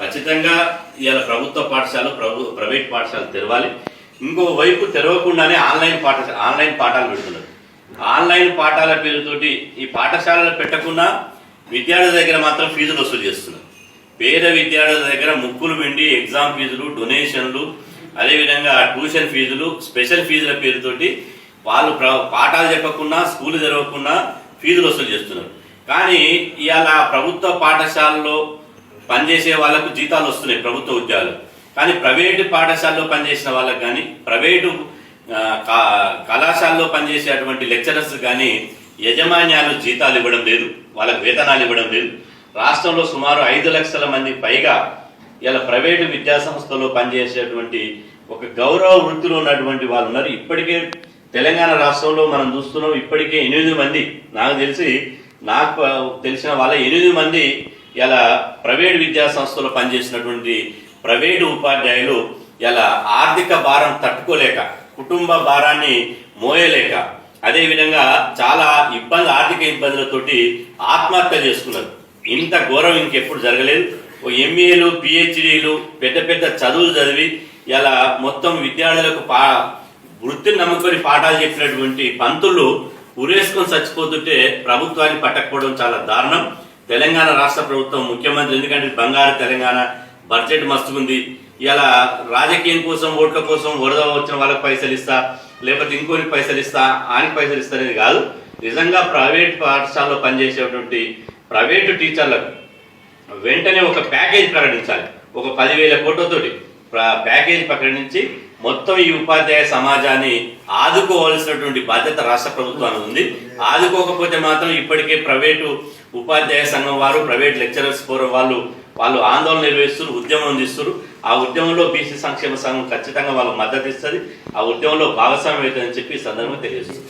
ఖచ్చితంగా ఇవాళ ప్రభుత్వ పాఠశాలలు ప్రభు ప్రైవేట్ పాఠశాలలు తెరవాలి. ఇంకో వైపు తెరవకుండానే ఆన్లైన్ పాఠశాల ఆన్లైన్ పాఠాలు పెడుతున్నారు. ఆన్లైన్ పాఠాల పేరుతోటి ఈ పాఠశాలలు పెట్టకుండా విద్యార్థుల దగ్గర మాత్రం ఫీజులు వసూలు చేస్తున్నారు. పేద విద్యార్థుల దగ్గర ముక్కులు వెండి ఎగ్జామ్ ఫీజులు డొనేషన్లు అదేవిధంగా ట్యూషన్ ఫీజులు స్పెషల్ ఫీజుల పేరుతోటి వాళ్ళు ప్ర- పాఠాలు చెప్పకుండా స్కూల్ తెరవకుండా ఫీజులు వసూలు చేస్తున్నారు. కానీ ఇవాళ ప్రభుత్వ పాఠశాలలో పనిచేసే వాళ్ళకు జీతాలు వస్తున్నాయి ప్రభుత్వ ఉద్యోగాలు. కానీ ప్రైవేటు పాఠశాలలో పనిచేసిన వాళ్ళకి కానీ ప్రైవేటు కా- కళాశాలలో పనిచేసేటువంటి లెక్చరర్స్ కానీ యజమాన్యాలు జీతాలు ఇవ్వడం లేదు వాళ్ళకి వేతనాలు ఇవ్వడం లేదు. రాష్ట్రంలో సుమారు ఐదు లక్షల మంది పైగా ఇలా ప్రైవేటు విద్యా సంస్థలో పనిచేసేటువంటి ఒక గౌరవ వృత్తిలో ఉన్నటువంటి వాళ్ళు ఉన్నారు. ఇప్పటికే తెలంగాణ రాష్ట్రంలో మనం చూస్తున్నాం ఇప్పటికే ఎనిమిది మంది నాకు తెలిసి నాకు తెలిసిన వాళ్ళ ఎనిమిది మంది ఇలా ప్రైవేటు విద్యా సంస్థలో పనిచేసినటువంటి ప్రైవేటు ఉపాధ్యాయులు ఇలా ఆర్థిక భారం తట్టుకోలేక కుటుంబ భారాన్ని మోయలేక అదేవిధంగా చాలా ఇబ్బంది ఆర్థిక ఇబ్బందులతోటి ఆత్మహత్య చేసుకున్నారు. ఇంత ఘోరం ఇంకెప్పుడు జరగలేదు. ఓ ఎంఏలు పిహెచ్డీలు పెద్ద పెద్ద చదువులు చదివి ఇలా మొత్తం విద్యార్థులకు పా వృత్తిని నమ్ముకొని పాఠాలు చెప్పినటువంటి పంతులు ఉరేసుకొని చచ్చిపోతుంటే ప్రభుత్వాన్ని పట్టకపోవడం చాలా దారుణం. తెలంగాణ రాష్ట్ర ప్రభుత్వం ముఖ్యమంత్రి ఎందుకంటే బంగారు తెలంగాణ బడ్జెట్ మస్తుకుంది ఇలా రాజకీయం కోసం ఓట్ల కోసం వరద వచ్చిన వాళ్ళకి పైసలు ఇస్తా లేకపోతే ఇంకోరికి పైసలు ఇస్తా ఆయనకి పైసలు ఇస్తా అనేది కాదు. నిజంగా ప్రైవేట్ పాఠశాలలో పనిచేసేటువంటి ప్రైవేటు టీచర్లకు వెంటనే ఒక ప్యాకేజ్ ప్రకటించాలి. ఒక పదివేల కోట్లతోటి. ప్యాకేజ్ ప్రకటించి మొత్తం ఈ ఉపాధ్యాయ సమాజాన్ని ఆదుకోవాల్సినటువంటి బాధ్యత రాష్ట్ర ప్రభుత్వానికి ఉంది. ఆదుకోకపోతే మాత్రం ఇప్పటికే ప్రైవేటు ఉపాధ్యాయ సంఘం వారు ప్రైవేట్ లెక్చరర్స్ ఫోరం వాళ్ళు వాళ్ళు ఆందోళన నిర్వహిస్తున్నారు ఉద్యమం అందిస్తున్నారు. ఆ ఉద్యమంలో బీసీ సంక్షేమ సంఘం ఖచ్చితంగా వాళ్ళకు మద్దతు ఇస్తుంది. ఆ ఉద్యమంలో భాగస్వామ్యం అవుతుందని చెప్పి ఈ సందర్భంగా తెలియజేస్తుంది